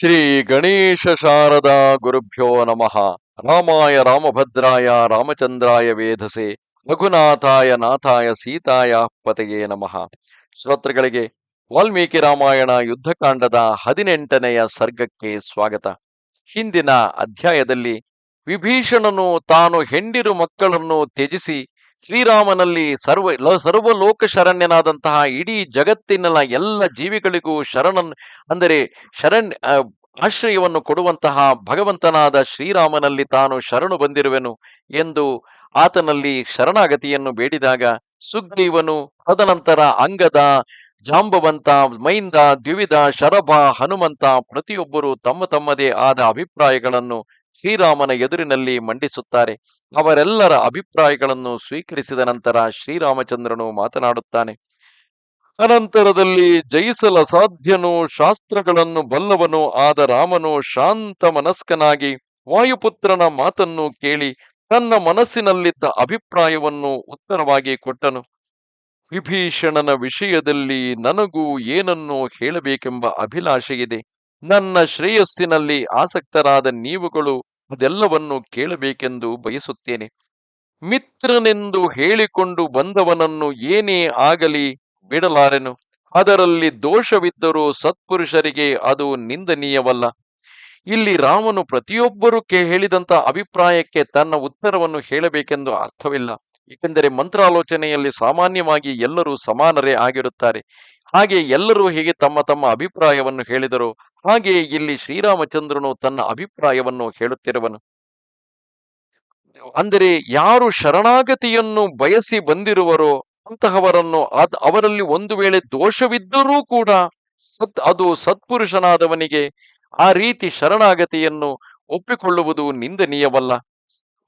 ಶ್ರೀ ಗಣೇಶ ಶಾರದಾ ಗುರುಭ್ಯೋ ನಮಃ. ರಾಮಾಯ ರಾಮಭದ್ರಾಯ ರಾಮಚಂದ್ರಾಯ ವೇಧಸೆ ರಘುನಾಥಾಯ ನಾಥಾಯ ಸೀತಾಯ ಪತೆಯೇ ನಮಃ. ಶ್ರೋತೃಗಳಿಗೆ ವಾಲ್ಮೀಕಿ ರಾಮಾಯಣ ಯುದ್ಧಕಾಂಡದ ಹದಿನೆಂಟನೆಯ ಸರ್ಗಕ್ಕೆ ಸ್ವಾಗತ. ಹಿಂದಿನ ಅಧ್ಯಾಯದಲ್ಲಿ ವಿಭೀಷಣನು ತಾನು ಹೆಂಡಿರು ಮಕ್ಕಳನ್ನು ತ್ಯಜಿಸಿ ಶ್ರೀರಾಮನಲ್ಲಿ ಸರ್ವ ಸರ್ವಲೋಕ ಶರಣ್ಯನಾದಂತಹ ಇಡೀ ಜಗತ್ತಿನ ಎಲ್ಲ ಜೀವಿಗಳಿಗೂ ಶರಣನ್, ಅಂದರೆ ಶರಣ್ ಆಶ್ರಯವನ್ನು ಕೊಡುವಂತಹ ಭಗವಂತನಾದ ಶ್ರೀರಾಮನಲ್ಲಿ ತಾನು ಶರಣು ಬಂದಿರುವೆನು ಎಂದು ಆತನಲ್ಲಿ ಶರಣಾಗತಿಯನ್ನು ಬೇಡಿದಾಗ ಸುಗ್ರೀವನು ತದನಂತರ ಅಂಗದ, ಜಾಂಬವಂತ, ಮೈಂದ, ದ್ವಿವಿಧ, ಶರಭ, ಹನುಮಂತ ಪ್ರತಿಯೊಬ್ಬರು ತಮ್ಮ ತಮ್ಮದೇ ಆದ ಅಭಿಪ್ರಾಯಗಳನ್ನು ಶ್ರೀರಾಮನ ಎದುರಿನಲ್ಲಿ ಮಂಡಿಸುತ್ತಾರೆ. ಅವರೆಲ್ಲರ ಅಭಿಪ್ರಾಯಗಳನ್ನು ಸ್ವೀಕರಿಸಿದ ನಂತರ ಶ್ರೀರಾಮಚಂದ್ರನು ಮಾತನಾಡುತ್ತಾನೆ. ಅನಂತರದಲ್ಲಿ ಜಯಿಸಲ ಸಾಧ್ಯನು, ಶಾಸ್ತ್ರಗಳನ್ನು ಬಲ್ಲವನು, ಆದ ರಾಮನು ಶಾಂತ ಮನಸ್ಕನಾಗಿ ವಾಯುಪುತ್ರನ ಮಾತನ್ನು ಕೇಳಿ ತನ್ನ ಮನಸ್ಸಿನಲ್ಲಿದ್ದ ಅಭಿಪ್ರಾಯವನ್ನು ಉತ್ತರವಾಗಿ ಕೊಟ್ಟನು. ವಿಭೀಷಣನ ವಿಷಯದಲ್ಲಿ ನನಗೂ ಏನನ್ನು ಹೇಳಬೇಕೆಂಬ ಅಭಿಲಾಷೆಯಿದೆ. ನನ್ನ ಶ್ರೇಯಸ್ಸಿನಲ್ಲಿ ಆಸಕ್ತರಾದ ನೀವುಗಳು ಅದೆಲ್ಲವನ್ನು ಕೇಳಬೇಕೆಂದು ಬಯಸುತ್ತೇನೆ. ಮಿತ್ರನೆಂದು ಹೇಳಿಕೊಂಡು ಬಂದವನನ್ನು ಏನೇ ಆಗಲಿ ಬಿಡಲಾರೆನು. ಅದರಲ್ಲಿ ದೋಷವಿದ್ದರೂ ಸತ್ಪುರುಷರಿಗೆ ಅದು ನಿಂದನೀಯವಲ್ಲ. ಇಲ್ಲಿ ರಾಮನು ಪ್ರತಿಯೊಬ್ಬರೂ ಹೇಳಿದಂತ ಅಭಿಪ್ರಾಯಕ್ಕೆ ತನ್ನ ಉತ್ತರವನ್ನು ಹೇಳಬೇಕೆಂದು ಅರ್ಥವಿಲ್ಲ. ಏಕೆಂದರೆ ಮಂತ್ರಾಲೋಚನೆಯಲ್ಲಿ ಸಾಮಾನ್ಯವಾಗಿ ಎಲ್ಲರೂ ಸಮಾನರೇ ಆಗಿರುತ್ತಾರೆ. ಹಾಗೆ ಎಲ್ಲರೂ ಹೇಗೆ ತಮ್ಮ ತಮ್ಮ ಅಭಿಪ್ರಾಯವನ್ನು ಹೇಳಿದರು. ಹಾಗೆ ಇಲ್ಲಿ ಶ್ರೀರಾಮಚಂದ್ರನು ತನ್ನ ಅಭಿಪ್ರಾಯವನ್ನು ಹೇಳುತ್ತಿರುವನು. ಅಂದರೆ ಯಾರು ಶರಣಾಗತಿಯನ್ನು ಬಯಸಿ ಬಂದಿರುವರೋ ಅಂತಹವರನ್ನು ಅದ್ ಅವರಲ್ಲಿ ಒಂದು ವೇಳೆ ದೋಷವಿದ್ದರೂ ಕೂಡ ಸತ್ ಅದು ಸತ್ಪುರುಷನಾದವನಿಗೆ ಆ ರೀತಿ ಶರಣಾಗತಿಯನ್ನು ಒಪ್ಪಿಕೊಳ್ಳುವುದು ನಿಂದನೀಯವಲ್ಲ.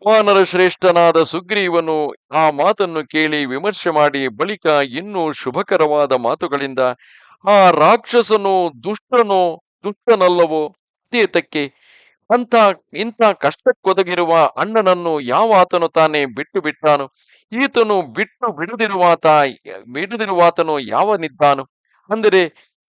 ವಾನರ ಶ್ರೇಷ್ಠನಾದ ಸುಗ್ರೀವನು ಆ ಮಾತನ್ನು ಕೇಳಿ ವಿಮರ್ಶೆ ಮಾಡಿ ಬಳಿಕ ಇನ್ನೂ ಶುಭಕರವಾದ ಮಾತುಗಳಿಂದ, ಆ ರಾಕ್ಷಸನು, ದುಷ್ಟನೋ, ದುಷ್ಟನಲ್ಲವೋ ಅದೇತಕ್ಕೆ ಅಂತ ಇಂಥ ಕಷ್ಟಕ್ಕೊದಗಿರುವ ಅಣ್ಣನನ್ನು ಯಾವ ಆತನು ತಾನೇ ಬಿಟ್ಟು ಬಿಟ್ಟಾನು? ಈತನು ಬಿಟ್ಟು ಬಿಡದಿರುವಾತ, ಬಿಡದಿರುವಾತನು ಯಾವನಿದ್ದಾನು ಅಂದರೆ,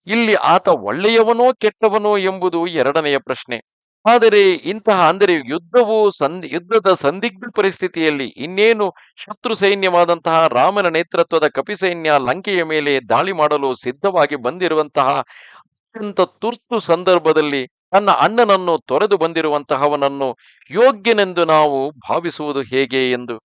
ಇಲ್ಲಿ ಆತ ಒಳ್ಳೆಯವನೋ ಕೆಟ್ಟವನೋ ಎಂಬುದು ಎರಡನೆಯ ಪ್ರಶ್ನೆ. ಆದರೆ ಇಂತಹ ಅಂದರೆ ಯುದ್ಧವು ಸಂಧಿ ಯುದ್ಧದ ಸಂದಿಗ್ಧ ಪರಿಸ್ಥಿತಿಯಲ್ಲಿ ಇನ್ನೇನು ಶತ್ರು ಸೈನ್ಯವಾದಂತಹ ರಾಮನ ನೇತೃತ್ವದ ಕಪಿಸೈನ್ಯ ಲಂಕೆಯ ಮೇಲೆ ದಾಳಿ ಮಾಡಲು ಸಿದ್ಧವಾಗಿ ಬಂದಿರುವಂತಹ ಅತ್ಯಂತ ತುರ್ತು ಸಂದರ್ಭದಲ್ಲಿ ತನ್ನ ಅಣ್ಣನನ್ನು ತೊರೆದು ಬಂದಿರುವಂತಹವನನ್ನು ಯೋಗ್ಯನೆಂದು ನಾವು ಭಾವಿಸುವುದು ಹೇಗೆ ಎಂದು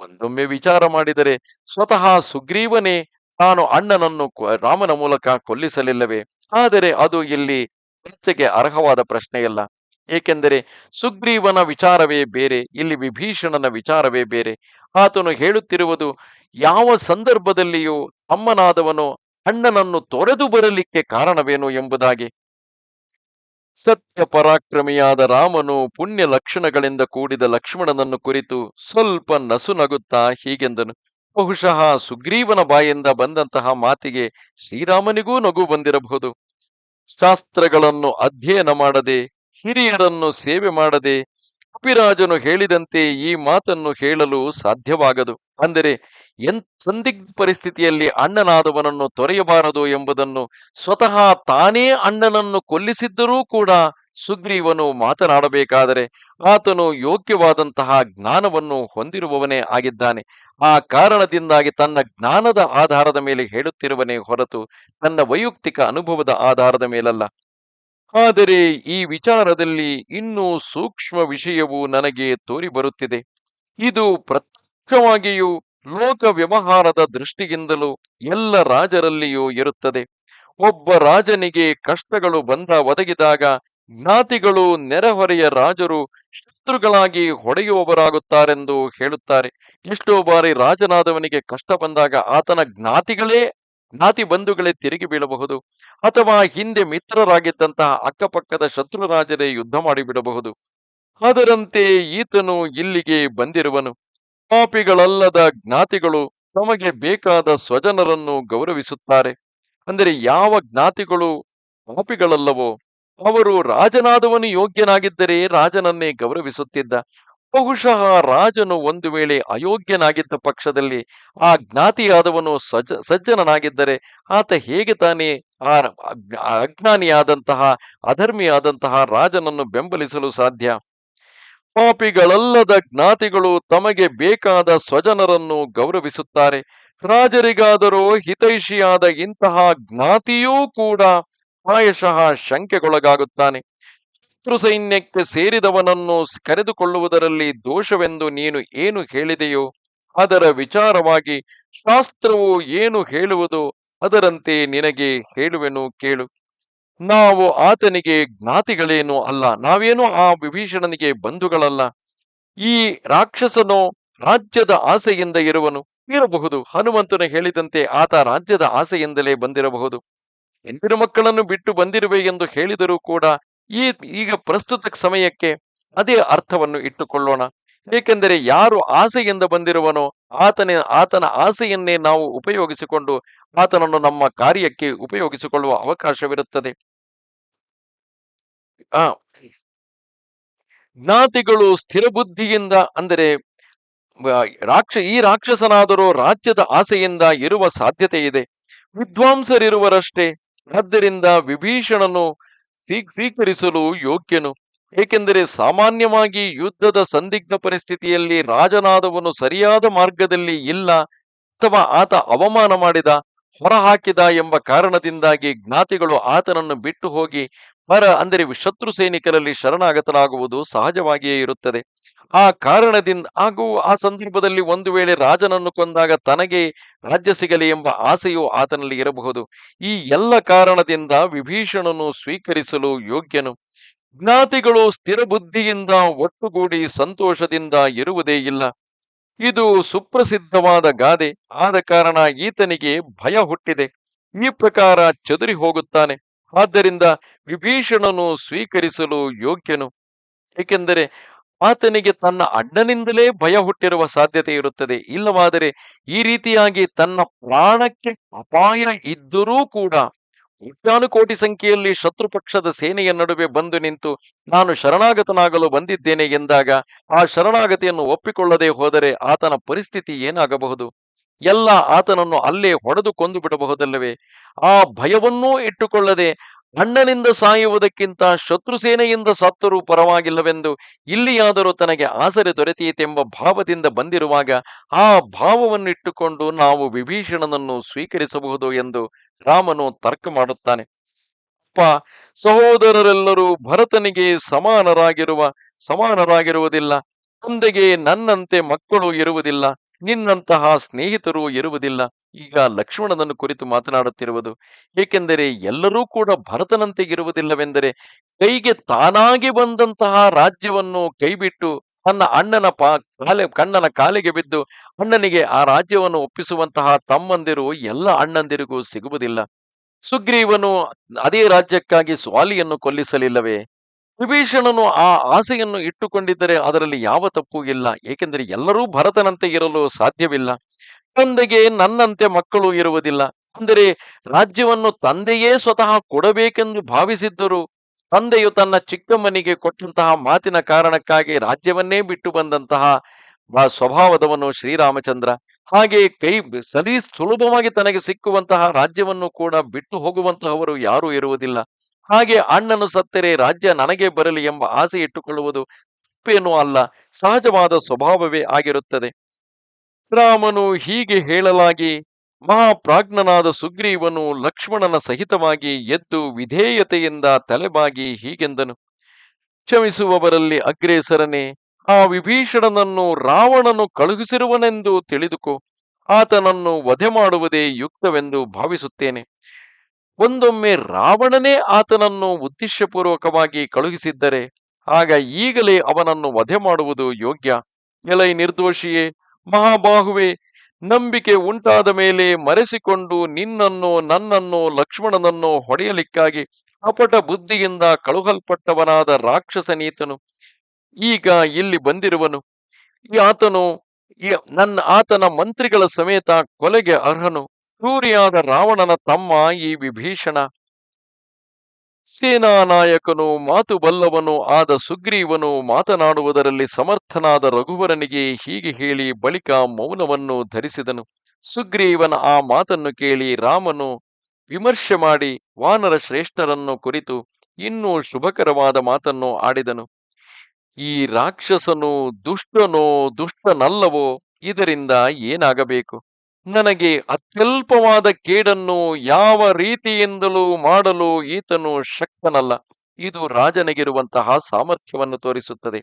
ಒಂದೊಮ್ಮೆ ವಿಚಾರ ಮಾಡಿದರೆ ಸ್ವತಃ ಸುಗ್ರೀವನೇ ತಾನು ಅಣ್ಣನನ್ನು ರಾಮನ ಮೂಲಕ ಕೊಲ್ಲಿಸಲಿಲ್ಲವೇ? ಆದರೆ ಅದು ಇಲ್ಲಿ ಚರ್ಚೆಗೆ ಅರ್ಹವಾದ ಪ್ರಶ್ನೆಯಲ್ಲ ಏಕೆಂದರೆ ಸುಗ್ರೀವನ ವಿಚಾರವೇ ಬೇರೆ, ಇಲ್ಲಿ ವಿಭೀಷಣನ ವಿಚಾರವೇ ಬೇರೆ. ಆತನು ಹೇಳುತ್ತಿರುವುದು, ಯಾವ ಸಂದರ್ಭದಲ್ಲಿಯೂ ಅಮ್ಮನಾದವನು ಅಣ್ಣನನ್ನು ತೊರೆದು ಬರಲಿಕ್ಕೆ ಕಾರಣವೇನು ಎಂಬುದಾಗಿ. ಸತ್ಯ ಪರಾಕ್ರಮಿಯಾದ ರಾಮನು ಪುಣ್ಯ ಲಕ್ಷಣಗಳಿಂದ ಕೂಡಿದ ಲಕ್ಷ್ಮಣನನ್ನು ಕುರಿತು ಸ್ವಲ್ಪ ನಸುನಗುತ್ತಾ ಹೀಗೆಂದನು. ಬಹುಶಃ ಸುಗ್ರೀವನ ಬಾಯಿಂದ ಬಂದಂತಹ ಮಾತಿಗೆ ಶ್ರೀರಾಮನಿಗೂ ನಗು ಬಂದಿರಬಹುದು. ಶಾಸ್ತ್ರಗಳನ್ನು ಅಧ್ಯಯನ ಮಾಡದೆ, ಹಿರಿಯರನ್ನು ಸೇವೆ ಮಾಡದೆ, ಕಪಿರಾಜನು ಹೇಳಿದಂತೆ ಈ ಮಾತನ್ನು ಹೇಳಲು ಸಾಧ್ಯವಾಗದು. ಅಂದರೆ ಎನ್ ಸಂದಿಗ್ಧ ಪರಿಸ್ಥಿತಿಯಲ್ಲಿ ಅಣ್ಣನಾದವನನ್ನು ತೊರೆಯಬಾರದು ಎಂಬುದನ್ನು ಸ್ವತಃ ತಾನೇ ಅಣ್ಣನನ್ನು ಕೊಲ್ಲಿಸಿದ್ದರೂ ಕೂಡ ಸುಗ್ರೀವನು ಮಾತನಾಡಬೇಕಾದರೆ ಆತನು ಯೋಗ್ಯವಾದಂತಹ ಜ್ಞಾನವನ್ನು ಹೊಂದಿರುವವನೇ ಆಗಿದ್ದಾನೆ. ಆ ಕಾರಣದಿಂದಾಗಿ ತನ್ನ ಜ್ಞಾನದ ಆಧಾರದ ಮೇಲೆ ಹೇಳುತ್ತಿರುವನೇ ಹೊರತು ತನ್ನ ವೈಯಕ್ತಿಕ ಅನುಭವದ ಆಧಾರದ ಮೇಲಲ್ಲ. ಆದರೆ ಈ ವಿಚಾರದಲ್ಲಿ ಇನ್ನೂ ಸೂಕ್ಷ್ಮ ವಿಷಯವು ನನಗೆ ತೋರಿ ಬರುತ್ತಿದೆ ಇದು ಪ್ರತ್ಯಕ್ಷವಾಗಿಯೂ ಲೋಕ ವ್ಯವಹಾರದ ದೃಷ್ಟಿಯಿಂದಲೂ ಎಲ್ಲ ರಾಜರಲ್ಲಿಯೂ ಇರುತ್ತದೆ. ಒಬ್ಬ ರಾಜನಿಗೆ ಕಷ್ಟಗಳು ಬಂದ ಒದಗಿದಾಗ ಜ್ಞಾತಿಗಳು ನೆರೆಹೊರೆಯ ರಾಜರು ಶತ್ರುಗಳಾಗಿ ಹೊಡೆಯುವವರಾಗುತ್ತಾರೆಂದು ಹೇಳುತ್ತಾರೆ. ಎಷ್ಟೋ ಬಾರಿ ರಾಜನಾದವನಿಗೆ ಕಷ್ಟ ಬಂದಾಗ ಆತನ ಜ್ಞಾತಿಗಳೇ, ಜ್ಞಾತಿ ಬಂಧುಗಳೇ ತಿರುಗಿ ಬೀಳಬಹುದು. ಅಥವಾ ಹಿಂದೆ ಮಿತ್ರರಾಗಿದ್ದಂತಹ ಅಕ್ಕಪಕ್ಕದ ಶತ್ರು ರಾಜರೇ ಯುದ್ಧ ಮಾಡಿಬಿಡಬಹುದು ಅದರಂತೆ ಈತನು ಇಲ್ಲಿಗೆ ಬಂದಿರುವನು. ಪಾಪಿಗಳಲ್ಲದ ಜ್ಞಾತಿಗಳು ತಮಗೆ ಬೇಕಾದ ಸ್ವಜನರನ್ನು ಗೌರವಿಸುತ್ತಾರೆ. ಅಂದರೆ ಯಾವ ಜ್ಞಾತಿಗಳು ಪಾಪಿಗಳಲ್ಲವೋ ಅವರು ರಾಜನಾದವನು ಯೋಗ್ಯನಾಗಿದ್ದರೆ ರಾಜನನ್ನೇ ಗೌರವಿಸುತ್ತಿದ್ದ. ಬಹುಶಃ ರಾಜನು ಒಂದು ವೇಳೆ ಅಯೋಗ್ಯನಾಗಿದ್ದ ಪಕ್ಷದಲ್ಲಿ ಆ ಜ್ಞಾತಿಯಾದವನು ಸಜ್ಜ ಸಜ್ಜನನಾಗಿದ್ದರೆ ಆತ ಹೇಗೆ ತಾನೇ ಆ ಅಜ್ಞ- ಅಜ್ಞಾನಿಯಾದಂತಹ, ಅಧರ್ಮಿಯಾದಂತಹ ರಾಜನನ್ನು ಬೆಂಬಲಿಸಲು ಸಾಧ್ಯ? ಪಾಪಿಗಳಲ್ಲದ ಜ್ಞಾತಿಗಳು ತಮಗೆ ಬೇಕಾದ ಸ್ವಜನರನ್ನು ಗೌರವಿಸುತ್ತಾರೆ. ರಾಜರಿಗಾದರೂ ಹಿತೈಷಿಯಾದ ಇಂತಹ ಜ್ಞಾತಿಯೂ ಕೂಡ ಪ್ರಾಯಶಃ ಶಂಕೆಗೊಳಗಾಗುತ್ತಾನೆ. ಶತ್ರು ಸೈನ್ಯಕ್ಕೆ ಸೇರಿದವನನ್ನು ಕರೆದುಕೊಳ್ಳುವುದರಲ್ಲಿ ದೋಷವೆಂದು ನೀನು ಏನು ಹೇಳಿದೆಯೋ, ಅದರ ವಿಚಾರವಾಗಿ ಶಾಸ್ತ್ರವು ಏನು ಹೇಳುವುದು ಅದರಂತೆ ನಿನಗೆ ಹೇಳುವೆನು ಕೇಳು. ನಾವು ಆತನಿಗೆ ಜ್ಞಾತಿಗಳೇನು ಅಲ್ಲ, ನಾವೇನು ಆ ವಿಭೀಷಣನಿಗೆ ಬಂಧುಗಳಲ್ಲ. ಈ ರಾಕ್ಷಸನು ರಾಜ್ಯದ ಆಸೆಯಿಂದ ಇರುವನು ಇರಬಹುದು, ಹನುಮಂತನು ಹೇಳಿದಂತೆ ಆತ ರಾಜ್ಯದ ಆಸೆಯಿಂದಲೇ ಬಂದಿರಬಹುದು. ಹೆಂಡಿನ ಮಕ್ಕಳನ್ನು ಬಿಟ್ಟು ಬಂದಿರುವೆ ಎಂದು ಹೇಳಿದರೂ ಕೂಡ ಈ, ಈಗ ಪ್ರಸ್ತುತ ಸಮಯಕ್ಕೆ ಅದೇ ಅರ್ಥವನ್ನು ಇಟ್ಟುಕೊಳ್ಳೋಣ. ಏಕೆಂದರೆ ಯಾರು ಆಸೆಯಿಂದ ಬಂದಿರುವನೋ ಆತನ ಆತನ ಆಸೆಯನ್ನೇ ನಾವು ಉಪಯೋಗಿಸಿಕೊಂಡು ಆತನನ್ನು ನಮ್ಮ ಕಾರ್ಯಕ್ಕೆ ಉಪಯೋಗಿಸಿಕೊಳ್ಳುವ ಅವಕಾಶವಿರುತ್ತದೆ. ಆ, ಜ್ಞಾತಿಗಳು ಸ್ಥಿರ ಬುದ್ಧಿಯಿಂದ ಅಂದರೆ ರಾಕ್ಷ, ಈ ರಾಕ್ಷಸನಾದರೂ ರಾಜ್ಯದ ಆಸೆಯಿಂದ ಇರುವ ಸಾಧ್ಯತೆ ಇದೆ ವಿದ್ವಾಂಸರಿರುವರಷ್ಟೇ ಆದ್ದರಿಂದ ವಿಭೀಷಣನು ಸ್ವೀ- ಸ್ವೀಕರಿಸಲು ಯೋಗ್ಯನು. ಏಕೆಂದರೆ ಸಾಮಾನ್ಯವಾಗಿ ಯುದ್ಧದ ಸಂದಿಗ್ಧ ಪರಿಸ್ಥಿತಿಯಲ್ಲಿ ರಾಜನಾದವನು ಸರಿಯಾದ ಮಾರ್ಗದಲ್ಲಿ ಇಲ್ಲ, ಅಥವಾ ಆತ ಅವಮಾನ ಮಾಡಿದ, ಹೊರಹಾಕಿದ ಎಂಬ ಕಾರಣದಿಂದಾಗಿ ಜ್ಞಾತಿಗಳು ಆತನನ್ನು ಬಿಟ್ಟು ಹೋಗಿ ಪರ ಅಂದರೆ ಶತ್ರು ಸೈನಿಕರಲ್ಲಿ ಶರಣಾಗತನಾಗುವುದು ಸಹಜವಾಗಿಯೇ ಇರುತ್ತದೆ. ಆ ಕಾರಣದಿಂದ ಹಾಗೂ ಆ ಸಂದರ್ಭದಲ್ಲಿ ಒಂದು ವೇಳೆ ರಾಜನನ್ನು ಕೊಂದಾಗ ತನಗೆ ರಾಜ್ಯ ಸಿಗಲಿ ಎಂಬ ಆಸೆಯು ಆತನಲ್ಲಿ ಇರಬಹುದು. ಈ ಎಲ್ಲ ಕಾರಣದಿಂದ ವಿಭೀಷಣನು ಸ್ವೀಕರಿಸಲು ಯೋಗ್ಯನು. ಜ್ಞಾತಿಗಳು ಸ್ಥಿರ ಬುದ್ಧಿಯಿಂದ ಒಟ್ಟುಗೂಡಿ ಸಂತೋಷದಿಂದ ಇರುವುದೇ ಇಲ್ಲ. ಇದು ಸುಪ್ರಸಿದ್ಧವಾದ ಗಾದೆ. ಆದ ಕಾರಣ ಈತನಿಗೆ ಭಯ ಹುಟ್ಟಿದೆ. ಈ ಪ್ರಕಾರ ಚದುರಿ ಹೋಗುತ್ತಾನೆ. ಆದ್ದರಿಂದ ವಿಭೀಷಣನು ಸ್ವೀಕರಿಸಲು ಯೋಗ್ಯನು. ಏಕೆಂದರೆ ಆತನಿಗೆ ತನ್ನ ಅಣ್ಣನಿಂದಲೇ ಭಯ ಹುಟ್ಟಿರುವ ಸಾಧ್ಯತೆ ಇರುತ್ತದೆ. ಇಲ್ಲವಾದರೆ ಈ ರೀತಿಯಾಗಿ ತನ್ನ ಪ್ರಾಣಕ್ಕೆ ಅಪಾಯ ಇದ್ದರೂ ಕೂಡ ಕೋಟಿ ಸಂಖ್ಯೆಯಲ್ಲಿ ಶತ್ರು ಪಕ್ಷದ ಸೇನೆಯ ನಡುವೆ ಬಂದು ನಿಂತು ನಾನು ಶರಣಾಗತನಾಗಲು ಬಂದಿದ್ದೇನೆ ಎಂದಾಗ ಆ ಶರಣಾಗತಿಯನ್ನು ಒಪ್ಪಿಕೊಳ್ಳದೆ ಹೋದರೆ ಆತನ ಪರಿಸ್ಥಿತಿ ಏನಾಗಬಹುದು? ಎಲ್ಲ ಆತನನ್ನು ಅಲ್ಲೇ ಹೊಡೆದು ಕೊಂದು ಬಿಡಬಹುದಲ್ಲವೇ? ಆ ಭಯವನ್ನೂ ಇಟ್ಟುಕೊಳ್ಳದೆ ಅಣ್ಣನಿಂದ ಸಾಯುವುದಕ್ಕಿಂತ ಶತ್ರು ಸೇನೆಯಿಂದ ಸತ್ತರೂ ಪರವಾಗಿಲ್ಲವೆಂದು ಇಲ್ಲಿಯಾದರೂ ತನಗೆ ಆಸರೆ ದೊರೆತೀತೆಂಬ ಭಾವದಿಂದ ಬಂದಿರುವಾಗ ಆ ಭಾವವನ್ನಿಟ್ಟುಕೊಂಡು ನಾವು ವಿಭೀಷಣನನ್ನು ಸ್ವೀಕರಿಸಬಹುದು ಎಂದು ರಾಮನು ತರ್ಕ ಮಾಡುತ್ತಾನೆ. ಅಪ್ಪ, ಸಹೋದರರೆಲ್ಲರೂ ಭರತನಿಗೆ ಸಮಾನರಾಗಿರುವ, ಸಮಾನರಾಗಿರುವುದಿಲ್ಲ. ತಂದೆಗೆ ನನ್ನಂತೆ ಮಕ್ಕಳು ಇರುವುದಿಲ್ಲ. ನಿನ್ನಂತಹ ಸ್ನೇಹಿತರು ಇರುವುದಿಲ್ಲ. ಈಗ ಲಕ್ಷ್ಮಣನನ್ನು ಕುರಿತು ಮಾತನಾಡುತ್ತಿರುವುದು ಏಕೆಂದರೆ ಎಲ್ಲರೂ ಕೂಡ ಭರತನಂತೆ ಇರುವುದಿಲ್ಲವೆಂದರೆ ಕೈಗೆ ತಾನಾಗಿ ಬಂದಂತಹ ರಾಜ್ಯವನ್ನು ಕೈಬಿಟ್ಟು ತನ್ನ ಅಣ್ಣನ ಪಾ ಕಣ್ಣನ ಕಾಲಿಗೆ ಬಿದ್ದು ಅಣ್ಣನಿಗೆ ಆ ರಾಜ್ಯವನ್ನು ಒಪ್ಪಿಸುವಂತಹ ತಮ್ಮಂದಿರು ಎಲ್ಲ ಅಣ್ಣಂದಿರಿಗೂ ಸಿಗುವುದಿಲ್ಲ. ಸುಗ್ರೀವನು ಅದೇ ರಾಜ್ಯಕ್ಕಾಗಿ ಸ್ವಾಲಿಯನ್ನು ಕೊಲ್ಲಿಸಲಿಲ್ಲವೇ? ವಿಭೀಷಣನು ಆ ಆಸೆಯನ್ನು ಇಟ್ಟುಕೊಂಡಿದ್ದರೆ ಅದರಲ್ಲಿ ಯಾವ ತಪ್ಪು ಇಲ್ಲ. ಏಕೆಂದರೆ ಎಲ್ಲರೂ ಭರತನಂತೆ ಇರಲು ಸಾಧ್ಯವಿಲ್ಲ. ತಂದೆಗೆ ನನ್ನಂತೆ ಮಕ್ಕಳು ಇರುವುದಿಲ್ಲ. ಅಂದರೆ ರಾಜ್ಯವನ್ನು ತಂದೆಯೇ ಸ್ವತಃ ಕೊಡಬೇಕೆಂದು ಭಾವಿಸಿದ್ದರು. ತಂದೆಯು ತನ್ನ ಚಿಕ್ಕಮ್ಮನಿಗೆ ಕೊಟ್ಟಂತಹ ಮಾತಿನ ಕಾರಣಕ್ಕಾಗಿ ರಾಜ್ಯವನ್ನೇ ಬಿಟ್ಟು ಬಂದಂತಹ ಸ್ವಭಾವದವನು ಶ್ರೀರಾಮಚಂದ್ರ. ಹಾಗೆ ಕೈ ಸರಿ ಸುಲಭವಾಗಿ ತನಗೆ ಸಿಕ್ಕುವಂತಹ ರಾಜ್ಯವನ್ನು ಕೂಡ ಬಿಟ್ಟು ಹೋಗುವಂತಹವರು ಯಾರೂ ಇರುವುದಿಲ್ಲ. ಹಾಗೆ ಅಣ್ಣನು ಸತ್ತರೆ, ರಾಜ್ಯ ನನಗೆ ಬರಲಿ ಎಂಬ ಆಸೆ ಇಟ್ಟುಕೊಳ್ಳುವುದು ತಪ್ಪೇನೂ ಅಲ್ಲ, ಸಹಜವಾದ ಸ್ವಭಾವವೇ ಆಗಿರುತ್ತದೆ. ರಾಮನು ಹೀಗೆ ಹೇಳಲಾಗಿ, ಮಹಾಪ್ರಾಜ್ಞನಾದ ಸುಗ್ರೀವನು ಲಕ್ಷ್ಮಣನ ಸಹಿತವಾಗಿ ಎದ್ದು ವಿಧೇಯತೆಯಿಂದ ತಲೆಬಾಗಿ ಹೀಗೆಂದನು. ಕ್ಷಮಿಸುವವರಲ್ಲಿ ಅಗ್ರೇಸರನೆ, ಆ ವಿಭೀಷಣನನ್ನು ರಾವಣನು ಕಳುಹಿಸಿರುವನೆಂದು ತಿಳಿದುಕೋ, ಆತನನ್ನು ವಧೆ ಮಾಡುವುದೇ ಯುಕ್ತವೆಂದು ಭಾವಿಸುತ್ತೇನೆ. ಒಂದೊಮ್ಮೆ ರಾವಣನೇ ಆತನನ್ನು ಉದ್ದೇಶಪೂರ್ವಕವಾಗಿ ಕಳುಹಿಸಿದ್ದರೆ, ಆಗ ಈಗಲೇ ಅವನನ್ನು ವಧೆ ಮಾಡುವುದು ಯೋಗ್ಯ. ಎಲೈ ನಿರ್ದೋಷಿಯೇ, ಮಹಾಬಾಹುವೆ, ನಂಬಿಕೆ ಉಂಟಾದ ಮೇಲೆ ಮರೆಸಿಕೊಂಡು ನಿನ್ನನ್ನು ನನ್ನನ್ನು ಲಕ್ಷ್ಮಣನನ್ನು ಹೊಡೆಯಲಿಕ್ಕಾಗಿ ಅಪಟ ಬುದ್ಧಿಯಿಂದ ಕಳುಹಲ್ಪಟ್ಟವನಾದ ರಾಕ್ಷಸನೀತನು ಈಗ ಇಲ್ಲಿ ಬಂದಿರುವನು. ಈ ಆತನು ನನ್ನ ಆತನ ಮಂತ್ರಿಗಳ ಸಮೇತ ಕೊಲೆಗೆ ಅರ್ಹನು. ಕ್ರೂರಿಯಾದ ರಾವಣನ ತಮ್ಮ ಈ ವಿಭೀಷಣ. ಸೇನಾನಾಯಕನು ಮಾತು ಬಲ್ಲವನು ಆದ ಸುಗ್ರೀವನು ಮಾತನಾಡುವುದರಲ್ಲಿ ಸಮರ್ಥನಾದ ರಘುವರನಿಗೆ ಹೀಗೆ ಹೇಳಿ ಬಳಿಕ ಮೌನವನ್ನು ಧರಿಸಿದನು. ಸುಗ್ರೀವನ ಆ ಮಾತನ್ನು ಕೇಳಿ ರಾಮನು ವಿಮರ್ಶೆ ಮಾಡಿ ವಾನರ ಶ್ರೇಷ್ಠರನ್ನು ಕುರಿತು ಇನ್ನೂ ಶುಭಕರವಾದ ಮಾತನ್ನು ಆಡಿದನು. ಈ ರಾಕ್ಷಸನು ದುಷ್ಟನೋ ದುಷ್ಟನಲ್ಲವೋ ಇದರಿಂದ ಏನಾಗಬೇಕು? ನನಗೆ ಅತ್ಯಲ್ಪವಾದ ಕೇಡನ್ನು ಯಾವ ರೀತಿಯಿಂದಲೂ ಮಾಡಲು ಈತನು ಶಕ್ತನಲ್ಲ. ಇದು ರಾಜನಿಗಿರುವಂತಹ ಸಾಮರ್ಥ್ಯವನ್ನು ತೋರಿಸುತ್ತದೆ.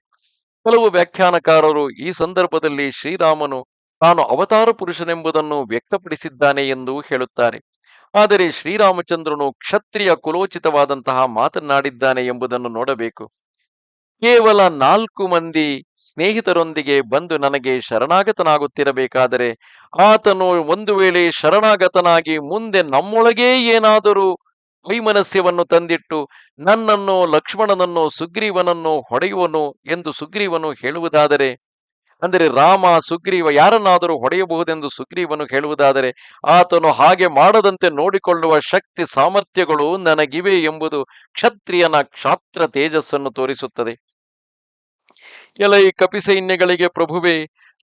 ಕೆಲವು ವ್ಯಾಖ್ಯಾನಕಾರರು ಈ ಸಂದರ್ಭದಲ್ಲಿ ಶ್ರೀರಾಮನು ತಾನು ಅವತಾರ ಪುರುಷನೆಂಬುದನ್ನು ವ್ಯಕ್ತಪಡಿಸಿದ್ದಾನೆ ಎಂದು ಹೇಳುತ್ತಾರೆ. ಆದರೆ ಶ್ರೀರಾಮಚಂದ್ರನು ಕ್ಷತ್ರಿಯ ಕುಲೋಚಿತವಾದಂತಹ ಮಾತನಾಡಿದ್ದಾನೆ ಎಂಬುದನ್ನು ನೋಡಬೇಕು. ಕೇವಲ ನಾಲ್ಕು ಮಂದಿ ಸ್ನೇಹಿತರೊಂದಿಗೆ ಬಂದು ನನಗೆ ಶರಣಾಗತನಾಗುತ್ತಿರಬೇಕಾದರೆ ಆತನು ಒಂದು ವೇಳೆ ಶರಣಾಗತನಾಗಿ ಮುಂದೆ ನಮ್ಮೊಳಗೇ ಏನಾದರೂ ವೈಮನಸ್ಯವನ್ನು ತಂದಿಟ್ಟು ನನ್ನನ್ನು ಲಕ್ಷ್ಮಣನನ್ನು ಸುಗ್ರೀವನನ್ನು ಹೊಡೆಯುವನು ಎಂದು ಸುಗ್ರೀವನು ಹೇಳುವುದಾದರೆ, ಅಂದರೆ ರಾಮ ಸುಗ್ರೀವ ಯಾರನ್ನಾದರೂ ಹೊಡೆಯಬಹುದೆಂದು ಸುಗ್ರೀವನು ಹೇಳುವುದಾದರೆ ಆತನು ಹಾಗೆ ಮಾಡದಂತೆ ನೋಡಿಕೊಳ್ಳುವ ಶಕ್ತಿ ಸಾಮರ್ಥ್ಯಗಳು ನನಗಿವೆ ಎಂಬುದು ಕ್ಷತ್ರಿಯನ ಕ್ಷಾತ್ರ ತೇಜಸ್ಸನ್ನು ತೋರಿಸುತ್ತದೆ. ಎಲೈ ಕಪಿಸೈನ್ಯಗಳಿಗೆ ಪ್ರಭುವೆ,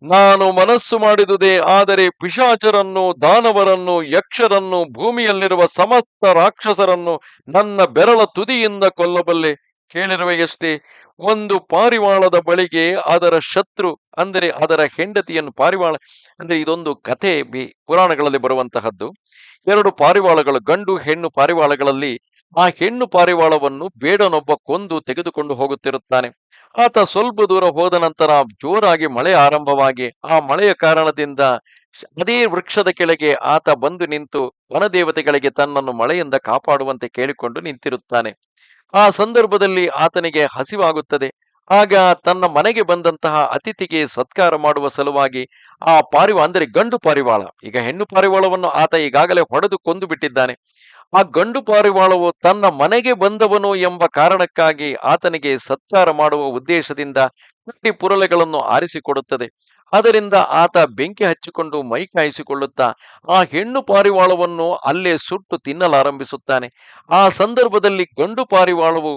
ನಾನು ಮನಸ್ಸು ಮಾಡಿದುದೇ, ಆದರೆ ಪಿಶಾಚರನ್ನು, ದಾನವರನ್ನು, ಯಕ್ಷರನ್ನು, ಭೂಮಿಯಲ್ಲಿರುವ ಸಮಸ್ತ ರಾಕ್ಷಸರನ್ನು ನನ್ನ ಬೆರಳ ತುದಿಯಿಂದ ಕೊಲ್ಲಬಲ್ಲೆ. ಕೇಳಿರುವೆಯಷ್ಟೇ, ಒಂದು ಪಾರಿವಾಳದ ಬಳಿಗೆ ಅದರ ಶತ್ರು, ಅಂದರೆ ಅದರ ಹೆಂಡತಿಯನ್ನು ಪಾರಿವಾಳ, ಅಂದ್ರೆ ಇದೊಂದು ಕಥೆ ಪುರಾಣಗಳಲ್ಲಿ ಬರುವಂತಹದ್ದು. ಎರಡು ಪಾರಿವಾಳಗಳು, ಗಂಡು ಹೆಣ್ಣು ಪಾರಿವಾಳಗಳಲ್ಲಿ ಆ ಹೆಣ್ಣು ಪಾರಿವಾಳವನ್ನು ಬೇಡನೊಬ್ಬ ಕೊಂದು ತೆಗೆದುಕೊಂಡು ಹೋಗುತ್ತಿರುತ್ತಾನೆ. ಆತ ಸ್ವಲ್ಪ ದೂರ ಹೋದ ನಂತರ ಜೋರಾಗಿ ಮಳೆ ಆರಂಭವಾಗಿ, ಆ ಮಳೆಯ ಕಾರಣದಿಂದ ಅದೇ ವೃಕ್ಷದ ಕೆಳಗೆ ಆತ ಬಂದು ನಿಂತು ವನದೇವತೆಗಳಿಗೆ ತನ್ನನ್ನು ಮಳೆಯಿಂದ ಕಾಪಾಡುವಂತೆ ಕೇಳಿಕೊಂಡು ನಿಂತಿರುತ್ತಾನೆ. ಆ ಸಂದರ್ಭದಲ್ಲಿ ಆತನಿಗೆ ಹಸಿವಾಗುತ್ತದೆ. ಆಗ ತನ್ನ ಮನೆಗೆ ಬಂದಂತಹ ಅತಿಥಿಗೆ ಸತ್ಕಾರ ಮಾಡುವ ಸಲುವಾಗಿ ಆ ಪಾರಿವಾಳ ಅಂದರೆ ಗಂಡು ಪಾರಿವಾಳ, ಈಗ ಹೆಣ್ಣು ಪಾರಿವಾಳವನ್ನು ಆತ ಈಗಾಗಲೇ ಹೊಡೆದು ಕೊಂದು ಬಿಟ್ಟಿದ್ದಾನೆ. ಆ ಗಂಡು ಪಾರಿವಾಳವು ತನ್ನ ಮನೆಗೆ ಬಂದವನು ಎಂಬ ಕಾರಣಕ್ಕಾಗಿ ಆತನಿಗೆ ಸತ್ಕಾರ ಮಾಡುವ ಉದ್ದೇಶದಿಂದ ಕುಟ್ಟಿ ಪುರಲೆಗಳನ್ನು ಆರಿಸಿಕೊಡುತ್ತದೆ. ಅದರಿಂದ ಆತ ಬೆಂಕಿ ಹಚ್ಚಿಕೊಂಡು ಮೈ ಕಾಯಿಸಿಕೊಳ್ಳುತ್ತಾ ಆ ಹೆಣ್ಣು ಪಾರಿವಾಳವನ್ನು ಅಲ್ಲೇ ಸುಟ್ಟು ತಿನ್ನಲಾರಂಭಿಸುತ್ತಾನೆ. ಆ ಸಂದರ್ಭದಲ್ಲಿ ಗಂಡು ಪಾರಿವಾಳವು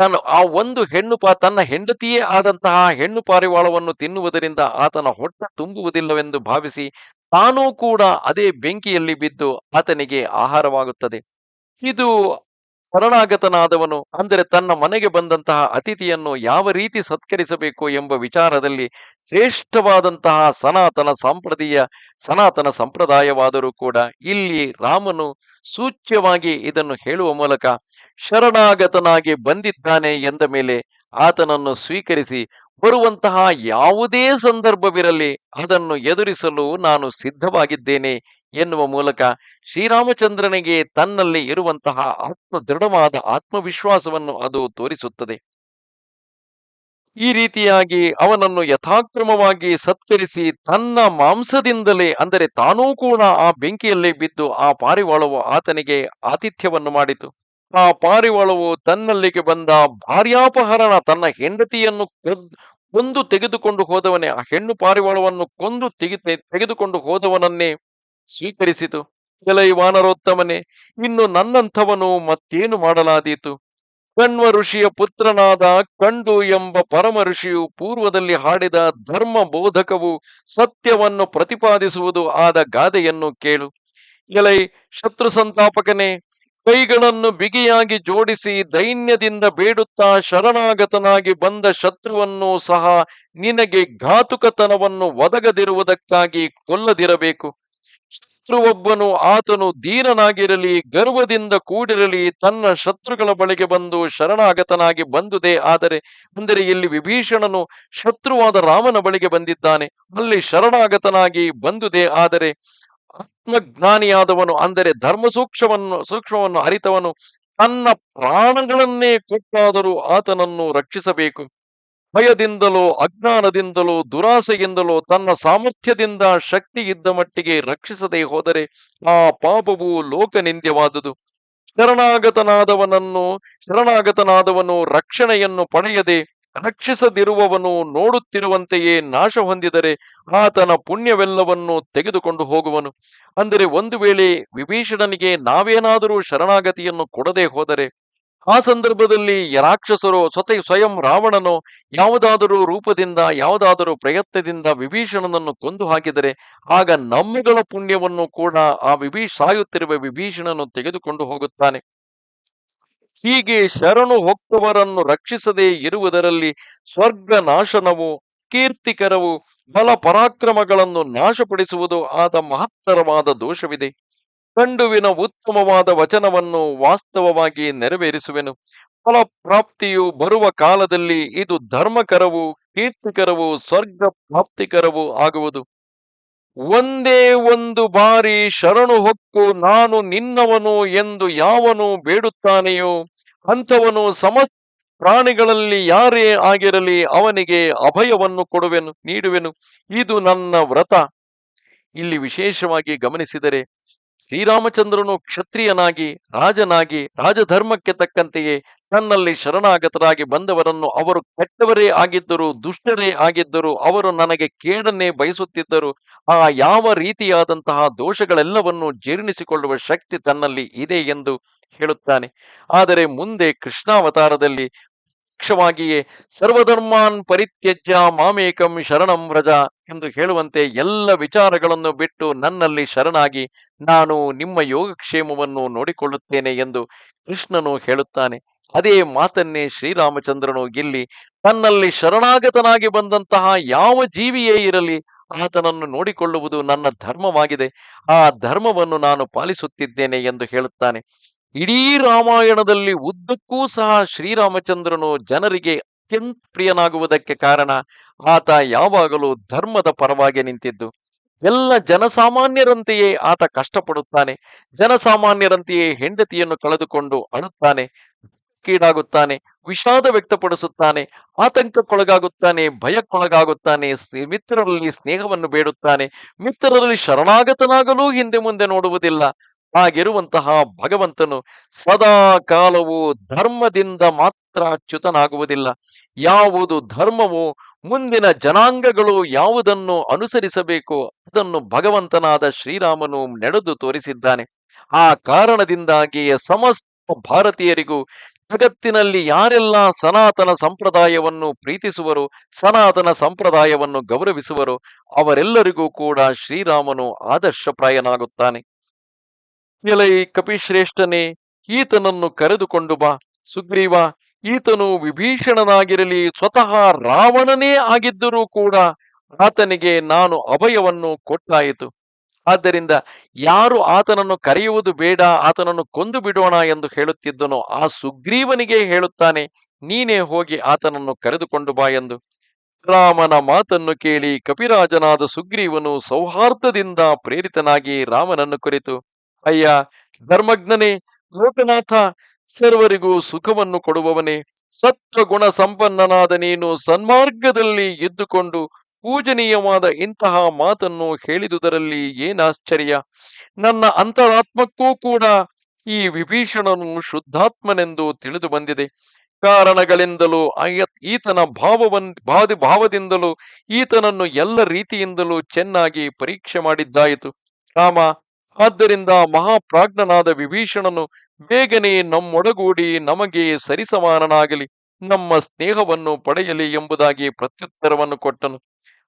ತನ್ನ ಆ ಒಂದು ಹೆಣ್ಣು ಪಾ ತನ್ನ ಹೆಂಡತಿಯೇ ಆದಂತಹ ಹೆಣ್ಣು ಪಾರಿವಾಳವನ್ನು ತಿನ್ನುವುದರಿಂದ ಆತನ ಹೊಟ್ಟೆ ತುಂಬುವುದಿಲ್ಲವೆಂದು ಭಾವಿಸಿ ತಾನೂ ಕೂಡ ಅದೇ ಬೆಂಕಿಯಲ್ಲಿ ಬಿದ್ದು ಆತನಿಗೆ ಆಹಾರವಾಗುತ್ತದೆ. ಇದು ಶರಣಾಗತನಾದವನು, ಅಂದರೆ ತನ್ನ ಮನೆಗೆ ಬಂದಂತಹ ಅತಿಥಿಯನ್ನು ಯಾವ ರೀತಿ ಸತ್ಕರಿಸಬೇಕು ಎಂಬ ವಿಚಾರದಲ್ಲಿ ಶ್ರೇಷ್ಠವಾದಂತಹ ಸನಾತನ ಸಂಪ್ರದಾಯ, ಸನಾತನ ಸಂಪ್ರದಾಯವಾದರೂ ಕೂಡ ಇಲ್ಲಿ ರಾಮನು ಸೂಚ್ಯವಾಗಿ ಇದನ್ನು ಹೇಳುವ ಮೂಲಕ ಶರಣಾಗತನಾಗಿ ಬಂದಿದ್ದಾನೆ ಎಂದ ಮೇಲೆ ಆತನನ್ನು ಸ್ವೀಕರಿಸಿ ಬರುವಂತಹ ಯಾವುದೇ ಸಂದರ್ಭವಿರಲಿ ಅದನ್ನು ಎದುರಿಸಲು ನಾನು ಸಿದ್ಧವಾಗಿದ್ದೇನೆ ಎನ್ನುವ ಮೂಲಕ ಶ್ರೀರಾಮಚಂದ್ರನಿಗೆ ತನ್ನಲ್ಲಿ ಇರುವಂತಹ ಆತ್ಮ ದೃಢವಾದ ಆತ್ಮವಿಶ್ವಾಸವನ್ನು ಅದು ತೋರಿಸುತ್ತದೆ. ಈ ರೀತಿಯಾಗಿ ಅವನನ್ನು ಯಥಾಕ್ರಮವಾಗಿ ಸತ್ಕರಿಸಿ ತನ್ನ ಮಾಂಸದಿಂದಲೇ ಅಂದರೆ ತಾನೂ ಕೂಡ ಆ ಬೆಂಕಿಯಲ್ಲೇ ಬಿದ್ದು ಆ ಪಾರಿವಾಳವು ಆತನಿಗೆ ಆತಿಥ್ಯವನ್ನು ಮಾಡಿತು. ಆ ಪಾರಿವಾಳವು ತನ್ನಲ್ಲಿಗೆ ಬಂದ ಭಾರ್ಯಾಪಹರಣ ತನ್ನ ಹೆಂಡತಿಯನ್ನು ಕದ್- ತೆಗೆದುಕೊಂಡು ಹೋದವನೇ ಆ ಹೆಣ್ಣು ಪಾರಿವಾಳವನ್ನು ಕೊಂದು ತೆಗೆ ತೆಗೆದುಕೊಂಡು ಹೋದವನನ್ನೇ ಸ್ವೀಕರಿಸಿತು. ಕೆಲೈ ವಾನರೋತ್ತಮನೆ, ಇನ್ನು ನನ್ನಂಥವನು ಮತ್ತೇನು ಮಾಡಲಾದೀತು? ಕಣ್ವ ಋಷಿಯ ಪುತ್ರನಾದ ಕಂಡು ಎಂಬ ಪರಮ ಋಷಿಯು ಪೂರ್ವದಲ್ಲಿ ಹಾಡಿದ ಧರ್ಮ ಬೋಧಕವು ಸತ್ಯವನ್ನು ಪ್ರತಿಪಾದಿಸುವುದು ಆದ ಗಾದೆಯನ್ನು ಕೇಳು. ಎಲೈ ಶತ್ರು ಸಂತಾಪಕನೇ ಕೈಗಳನ್ನು ಬಿಗಿಯಾಗಿ ಜೋಡಿಸಿ ದೈನ್ಯದಿಂದ ಬೇಡುತ್ತಾ ಶರಣಾಗತನಾಗಿ ಬಂದ ಶತ್ರುವನ್ನು ಸಹ ನಿನಗೆ ಘಾತುಕತನವನ್ನು ಒದಗದಿರುವುದಕ್ಕಾಗಿ ಕೊಲ್ಲದಿರಬೇಕು. ಶತ್ರುವೊಬ್ಬನು ಆತನು ದೀನನಾಗಿರಲಿ ಗರ್ವದಿಂದ ಕೂಡಿರಲಿ, ತನ್ನ ಶತ್ರುಗಳ ಬಳಿಗೆ ಬಂದು ಶರಣಾಗತನಾಗಿ ಬಂದುದೇ ಆದರೆ, ಅಂದರೆ ಇಲ್ಲಿ ವಿಭೀಷಣನು ಶತ್ರುವಾದ ರಾಮನ ಬಳಿಗೆ ಬಂದಿದ್ದಾನೆ. ಅಲ್ಲಿ ಶರಣಾಗತನಾಗಿ ಬಂದುದೇ ಆದರೆ ಆತ್ಮಜ್ಞಾನಿಯಾದವನು, ಅಂದರೆ ಧರ್ಮ ಸೂಕ್ಷ್ಮವನ್ನು ಸೂಕ್ಷ್ಮವನ್ನು ಅರಿತವನು, ತನ್ನ ಪ್ರಾಣಗಳನ್ನೇ ಕೊಟ್ಟಾದರೂ ಆತನನ್ನು ರಕ್ಷಿಸಬೇಕು. ಭಯದಿಂದಲೋ, ಅಜ್ಞಾನದಿಂದಲೋ, ದುರಾಸೆಯಿಂದಲೋ, ತನ್ನ ಸಾಮರ್ಥ್ಯದಿಂದ ಶಕ್ತಿ ಇದ್ದ ಮಟ್ಟಿಗೆ ರಕ್ಷಿಸದೆ ಹೋದರೆ ಆ ಪಾಪವು ಲೋಕನಿಂದ್ಯವಾದುದು. ಶರಣಾಗತನಾದವನನ್ನು, ಶರಣಾಗತನಾದವನು ರಕ್ಷಣೆಯನ್ನು ಪಡೆಯದೆ ರಕ್ಷಿಸದಿರುವವನು ನೋಡುತ್ತಿರುವಂತೆಯೇ ನಾಶ ಹೊಂದಿದರೆ ಆತನ ಪುಣ್ಯವೆಲ್ಲವನ್ನು ತೆಗೆದುಕೊಂಡು ಹೋಗುವನು. ಅಂದರೆ ಒಂದು ವೇಳೆ ವಿಭೀಷಣನಿಗೆ ನಾವೇನಾದರೂ ಶರಣಾಗತಿಯನ್ನು ಕೊಡದೆ ಹೋದರೆ, ಆ ಸಂದರ್ಭದಲ್ಲಿ ರಾಕ್ಷಸರು ಸ್ವತಃ ಸ್ವಯಂ ರಾವಣನು ಯಾವುದಾದರೂ ರೂಪದಿಂದ, ಯಾವುದಾದರೂ ಪ್ರಯತ್ನದಿಂದ ವಿಭೀಷಣನನ್ನು ಕೊಂದು ಹಾಕಿದರೆ, ಆಗ ನಮ್ಮಗಳ ಪುಣ್ಯವನ್ನು ಕೂಡ ಆ ವಿಭೀಷ್ ಸಾಯುತ್ತಿರುವ ವಿಭೀಷಣನು ತೆಗೆದುಕೊಂಡು ಹೋಗುತ್ತಾನೆ. ಹೀಗೆ ಶರಣು ಹೊಕ್ಕವರನ್ನು ರಕ್ಷಿಸದೇ ಇರುವುದರಲ್ಲಿ ಸ್ವರ್ಗ ನಾಶನವು ಕೀರ್ತಿಕರವು ಬಲ ಪರಾಕ್ರಮಗಳನ್ನು ನಾಶಪಡಿಸುವುದು ಆದ ಮಹತ್ತರವಾದ ದೋಷವಿದೆ. ಕಂಡುವಿನ ಉತ್ತಮವಾದ ವಚನವನ್ನು ವಾಸ್ತವವಾಗಿ ನೆರವೇರಿಸುವೆನು. ಫಲಪ್ರಾಪ್ತಿಯು ಬರುವ ಕಾಲದಲ್ಲಿ ಇದು ಧರ್ಮಕರವು, ಕೀರ್ತಿಕರವು ಸ್ವರ್ಗ ಪ್ರಾಪ್ತಿಕರವು ಆಗುವುದು. ಒಂದೇ ಒಂದು ಬಾರಿ ಶರಣು ಹೊಕ್ಕು ನಾನು ನಿನ್ನವನು ಎಂದು ಯಾವನು ಬೇಡುತ್ತಾನೆಯೋ ಅಂಥವನು ಸಮಸ್ತ ಪ್ರಾಣಿಗಳಲ್ಲಿ ಯಾರೇ ಆಗಿರಲಿ ಅವನಿಗೆ ಅಭಯವನ್ನು ಕೊಡುವೆನು, ನೀಡುವೆನು. ಇದು ನನ್ನ ವ್ರತ. ಇಲ್ಲಿ ವಿಶೇಷವಾಗಿ ಗಮನಿಸಿದರೆ ಶ್ರೀರಾಮಚಂದ್ರನು ಕ್ಷತ್ರಿಯನಾಗಿ, ರಾಜನಾಗಿ, ರಾಜಧರ್ಮಕ್ಕೆ ತಕ್ಕಂತೆಯೇ ತನ್ನಲ್ಲಿ ಶರಣಾಗತರಾಗಿ ಬಂದವರನ್ನು ಅವರು ಕೆಟ್ಟವರೇ ಆಗಿದ್ದರು, ದುಷ್ಟರೇ ಆಗಿದ್ದರು ಅವರು ನನಗೆ ಕೇಡನ್ನೇ ಬಯಸುತ್ತಿದ್ದರು. ಆ ಯಾವ ರೀತಿಯಾದಂತಹ ದೋಷಗಳೆಲ್ಲವನ್ನು ಜೀರ್ಣಿಸಿಕೊಳ್ಳುವ ಶಕ್ತಿ ತನ್ನಲ್ಲಿ ಇದೆ ಎಂದು ಹೇಳುತ್ತಾನೆ. ಆದರೆ ಮುಂದೆ ಕೃಷ್ಣಾವತಾರದಲ್ಲಿ ಪ್ರತ್ಯಕ್ಷವಾಗಿಯೇ ಸರ್ವಧರ್ಮಾನ್ ಪರಿತ್ಯಜ್ಯ ಮಾಮೇಕಂ ಶರಣಂ ವ್ರಜ ಎಂದು ಹೇಳುವಂತೆ ಎಲ್ಲ ವಿಚಾರಗಳನ್ನು ಬಿಟ್ಟು ನನ್ನಲ್ಲಿ ಶರಣಾಗಿ ನಾನು ನಿಮ್ಮ ಯೋಗಕ್ಷೇಮವನ್ನು ನೋಡಿಕೊಳ್ಳುತ್ತೇನೆ ಎಂದು ಕೃಷ್ಣನು ಹೇಳುತ್ತಾನೆ. ಅದೇ ಮಾತನ್ನೇ ಶ್ರೀರಾಮಚಂದ್ರನು ಇಲ್ಲಿ, ತನ್ನಲ್ಲಿ ಶರಣಾಗತನಾಗಿ ಬಂದಂತಹ ಯಾವ ಜೀವಿಯೇ ಇರಲಿ ಆತನನ್ನು ನೋಡಿಕೊಳ್ಳುವುದು ನನ್ನ ಧರ್ಮವಾಗಿದೆ. ಆ ಧರ್ಮವನ್ನು ನಾನು ಪಾಲಿಸುತ್ತಿದ್ದೇನೆ ಎಂದು ಹೇಳುತ್ತಾನೆ. ಇಡೀ ರಾಮಾಯಣದಲ್ಲಿ ಉದ್ದಕ್ಕೂ ಸಹ ಶ್ರೀರಾಮಚಂದ್ರನು ಜನರಿಗೆ ಅತ್ಯಂತ ಪ್ರಿಯನಾಗುವುದಕ್ಕೆ ಕಾರಣ ಆತ ಯಾವಾಗಲೂ ಧರ್ಮದ ಪರವಾಗಿ ನಿಂತಿದ್ದು. ಎಲ್ಲ ಜನಸಾಮಾನ್ಯರಂತೆಯೇ ಆತ ಕಷ್ಟಪಡುತ್ತಾನೆ. ಜನಸಾಮಾನ್ಯರಂತೆಯೇ ಹೆಂಡತಿಯನ್ನು ಕಳೆದುಕೊಂಡು ಅಳುತ್ತಾನೆ ಕೀಡಾಗುತ್ತಾನೆ ವಿಷಾದ ವ್ಯಕ್ತಪಡಿಸುತ್ತಾನೆ, ಆತಂಕಕ್ಕೊಳಗಾಗುತ್ತಾನೆ, ಭಯಕ್ಕೊಳಗಾಗುತ್ತಾನೆ ಮಿತ್ರರಲ್ಲಿ ಸ್ನೇಹವನ್ನು ಬೇಡುತ್ತಾನೆ, ಮಿತ್ರರಲ್ಲಿ ಶರಣಾಗತನಾಗಲೂ ಹಿಂದೆ ಮುಂದೆ ನೋಡುವುದಿಲ್ಲ. ಹಾಗಿರುವಂತಹ ಭಗವಂತನು ಸದಾ ಕಾಲವು ಧರ್ಮದಿಂದ ಮಾತ್ರ ಅಚ್ಯುತನಾಗುವುದಿಲ್ಲ ಯಾವುದು ಧರ್ಮವು, ಮುಂದಿನ ಜನಾಂಗಗಳು ಯಾವುದನ್ನು ಅನುಸರಿಸಬೇಕು, ಅದನ್ನು ಭಗವಂತನಾದ ಶ್ರೀರಾಮನು ನಡೆದು ತೋರಿಸಿದ್ದಾನೆ. ಆ ಕಾರಣದಿಂದಾಗಿಯೇ ಸಮಸ್ತ ಭಾರತೀಯರಿಗೂ, ಜಗತ್ತಿನಲ್ಲಿ ಯಾರೆಲ್ಲ ಸನಾತನ ಸಂಪ್ರದಾಯವನ್ನು ಪ್ರೀತಿಸುವರು, ಸನಾತನ ಸಂಪ್ರದಾಯವನ್ನು ಗೌರವಿಸುವರು, ಅವರೆಲ್ಲರಿಗೂ ಕೂಡ ಶ್ರೀರಾಮನು ಆದರ್ಶಪ್ರಾಯನಾಗುತ್ತಾನೆ. ಎಲೈ ಕಪಿಶ್ರೇಷ್ಠನೇ, ಈತನನ್ನು ಕರೆದುಕೊಂಡು ಬಾ. ಸುಗ್ರೀವ, ಈತನು ವಿಭೀಷಣನಾಗಿರಲಿ, ಸ್ವತಃ ರಾವಣನೇ ಆಗಿದ್ದರೂ ಕೂಡ ಆತನಿಗೆ ನಾನು ಅಭಯವನ್ನು ಕೊಟ್ಟಾಯಿತು. ಆದ್ದರಿಂದ ಯಾರು ಆತನನ್ನು ಕರೆಯುವುದು ಬೇಡ, ಆತನನ್ನು ಕೊಂದು ಬಿಡೋಣ ಎಂದು ಹೇಳುತ್ತಿದ್ದನೋ ಆ ಸುಗ್ರೀವನಿಗೆ ಹೇಳುತ್ತಾನೆ, ನೀನೇ ಹೋಗಿ ಆತನನ್ನು ಕರೆದುಕೊಂಡು ಬಾ ಎಂದು. ರಾಮನ ಮಾತನ್ನು ಕೇಳಿ ಕಪಿರಾಜನಾದ ಸುಗ್ರೀವನು ಸೌಹಾರ್ದದಿಂದ ಪ್ರೇರಿತನಾಗಿ ರಾಮನನ್ನು ಕುರಿತು ಅಯ್ಯ, ಧರ್ಮಜ್ಞನೇ, ಲೋಕನಾಥ, ಸರ್ವರಿಗೂ ಸುಖವನ್ನು ಕೊಡುವವನೇ ಸತ್ವಗುಣ ಸಂಪನ್ನನಾದ ನೀನು ಸನ್ಮಾರ್ಗದಲ್ಲಿ ಇದ್ದುಕೊಂಡು ಪೂಜನೀಯವಾದ ಇಂತಹ ಮಾತನ್ನು ಹೇಳಿದುದರಲ್ಲಿ ಏನಾಶ್ಚರ್ಯ. ನನ್ನ ಅಂತರಾತ್ಮಕ್ಕೂ ಕೂಡ ಈ ವಿಭೀಷಣನು ಶುದ್ಧಾತ್ಮನೆಂದು ತಿಳಿದು ಬಂದಿದೆ. ಕಾರಣಗಳಿಂದಲೂ ಈತನ ಭಾವವನ್ ಭಾವ ಭಾವದಿಂದಲೂ, ಈತನನ್ನು ಎಲ್ಲ ರೀತಿಯಿಂದಲೂ ಚೆನ್ನಾಗಿ ಪರೀಕ್ಷೆ ಮಾಡಿದ್ದಾಯಿತು. ರಾಮ ಆದ್ದರಿಂದ ಮಹಾಪ್ರಾಜ್ಞನಾದ ವಿಭೀಷಣನು, ಬೇಗನೆ ನಮ್ಮೊಡಗೂಡಿ ನಮಗೆ ಸರಿಸಮಾನನಾಗಲಿ, ನಮ್ಮ ಸ್ನೇಹವನ್ನು ಪಡೆಯಲಿ ಎಂಬುದಾಗಿ ಪ್ರತ್ಯುತ್ತರವನ್ನು ಕೊಟ್ಟನು.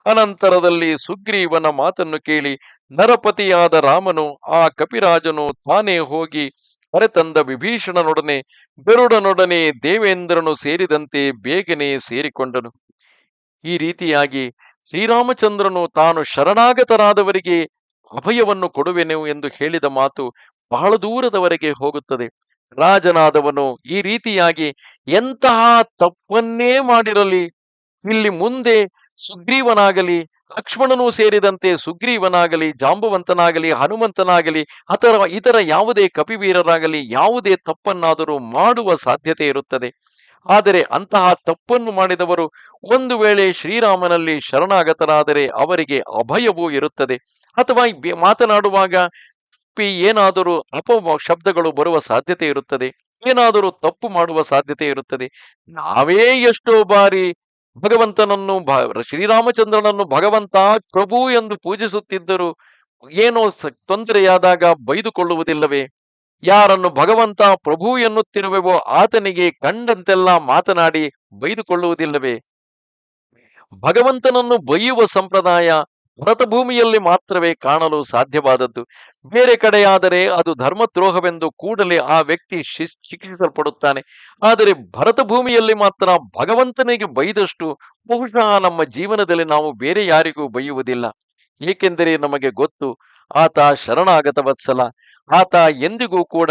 ಅನಂತರದಲ್ಲಿ ಸುಗ್ರೀವನ ಮಾತನ್ನು ಕೇಳಿ ನರಪತಿಯಾದ ರಾಮನು, ಆ ಕಪಿರಾಜನು ತಾನೇ ಹೋಗಿ ಹೊರತಂದ ವಿಭೀಷಣನೊಡನೆ, ಗರುಡನೊಡನೆ ದೇವೇಂದ್ರನು ಸೇರಿದಂತೆ ಬೇಗನೆ ಸೇರಿಕೊಂಡನು. ಈ ರೀತಿಯಾಗಿ ಶ್ರೀರಾಮಚಂದ್ರನು ತಾನು ಶರಣಾಗತರಾದವರಿಗೆ ಅಭಯವನ್ನು ಕೊಡುವೆನು ಎಂದು ಹೇಳಿದ ಮಾತು ಬಹಳ ದೂರದವರೆಗೆ ಹೋಗುತ್ತದೆ. ರಾಜನಾದವನು ಈ ರೀತಿಯಾಗಿ ಎಂತಹ ತಪ್ಪನ್ನೇ ಮಾಡಿರಲಿ, ಇಲ್ಲಿ ಮುಂದೆ ಸುಗ್ರೀವನಾಗಲಿ, ಲಕ್ಷ್ಮಣನೂ ಸೇರಿದಂತೆ ಸುಗ್ರೀವನಾಗಲಿ, ಜಾಂಬವಂತನಾಗಲಿ, ಹನುಮಂತನಾಗಲಿ ಅಥವಾ ಇತರ ಯಾವುದೇ ಕಪಿವೀರರಾಗಲಿ ಯಾವುದೇ ತಪ್ಪನ್ನಾದರೂ ಮಾಡುವ ಸಾಧ್ಯತೆ ಇರುತ್ತದೆ. ಆದರೆ ಅಂತಹ ತಪ್ಪನ್ನು ಮಾಡಿದವರು ಒಂದು ವೇಳೆ ಶ್ರೀರಾಮನಲ್ಲಿ ಶರಣಾಗತರಾದರೆ ಅವರಿಗೆ ಅಭಯವೂ ಇರುತ್ತದೆ. ಅಥವಾ ಮಾತನಾಡುವಾಗ ಏನಾದರೂ ಅಪ ಶಬ್ದಗಳು ಬರುವ ಸಾಧ್ಯತೆ ಇರುತ್ತದೆ, ಏನಾದರೂ ತಪ್ಪು ಮಾಡುವ ಸಾಧ್ಯತೆ ಇರುತ್ತದೆ, ನಾವೇ ಎಷ್ಟೋ ಬಾರಿ ಭಗವಂತನನ್ನು ಶ್ರೀರಾಮಚಂದ್ರನನ್ನು ಭಗವಂತ ಪ್ರಭು ಎಂದು ಪೂಜಿಸುತ್ತಿದ್ದರೂ ಏನೋ ತೊಂದರೆಯಾದಾಗ ಬೈದುಕೊಳ್ಳುವುದಿಲ್ಲವೇ? ಯಾರನ್ನು ಭಗವಂತ ಪ್ರಭು ಎನ್ನುತ್ತಿರುವೆವೋ ಆತನಿಗೆ ಕಂಡಂತೆಲ್ಲ ಮಾತನಾಡಿ ಬೈದುಕೊಳ್ಳುವುದಿಲ್ಲವೇ? ಭಗವಂತನನ್ನು ಬೈಯುವ ಸಂಪ್ರದಾಯ ಭರತಭೂಮಿಯಲ್ಲಿ ಮಾತ್ರವೇ ಕಾಣಲು ಸಾಧ್ಯವಾದದ್ದು. ಬೇರೆ ಕಡೆಯಾದರೆ ಅದು ಧರ್ಮದ್ರೋಹವೆಂದು ಕೂಡಲೇ ಆ ವ್ಯಕ್ತಿ ಶಿಕ್ಷಿಸಲ್ಪಡುತ್ತಾನೆ. ಆದರೆ ಭರತ ಭೂಮಿಯಲ್ಲಿ ಮಾತ್ರ ಭಗವಂತನಿಗೆ ಬೈದಷ್ಟು ಬಹುಶಃ ನಮ್ಮ ಜೀವನದಲ್ಲಿ ನಾವು ಬೇರೆ ಯಾರಿಗೂ ಬೈಯುವುದಿಲ್ಲ. ಏಕೆಂದರೆ ನಮಗೆ ಗೊತ್ತು, ಆತ ಶರಣಾಗತ ವತ್ಸಲ ಆತ ಎಂದಿಗೂ ಕೂಡ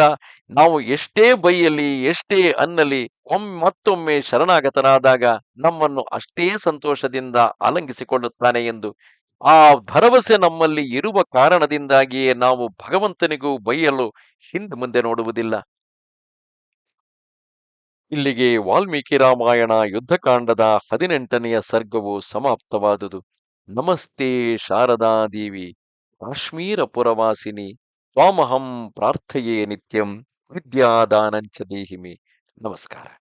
ನಾವು ಎಷ್ಟೇ ಬೈಯಲಿ, ಎಷ್ಟೇ ಅನ್ನಲಿ ಒಮ್ಮೆ ಮತ್ತೊಮ್ಮೆ ಶರಣಾಗತನಾದಾಗ ನಮ್ಮನ್ನು ಅಷ್ಟೇ ಸಂತೋಷದಿಂದ ಆಲಂಗಿಸಿಕೊಳ್ಳುತ್ತಾನೆ ಎಂದು ಆ ಭರವಸೆ ನಮ್ಮಲ್ಲಿ ಇರುವ ಕಾರಣದಿಂದಾಗಿಯೇ ನಾವು ಭಗವಂತನಿಗೂ ಬೈಯಲು ಹಿಂದೆ ಮುಂದೆ ನೋಡುವುದಿಲ್ಲ. ಇಲ್ಲಿಗೆ ವಾಲ್ಮೀಕಿ ರಾಮಾಯಣ ಯುದ್ಧಕಾಂಡದ ಹದಿನೆಂಟನೆಯ ಸರ್ಗವು ಸಮಾಪ್ತವಾದುದು. ನಮಸ್ತೆ ಶಾರದಾದೇವಿ ಕಾಶ್ಮೀರ ಪುರವಾಸಿನಿ ಸ್ವಾಮಹಂ ಪ್ರಾರ್ಥೆಯೇ ನಿತ್ಯಂ ವಿದ್ಯಾದಾನಂಚ ದೇಹಿಮಿ. ನಮಸ್ಕಾರ.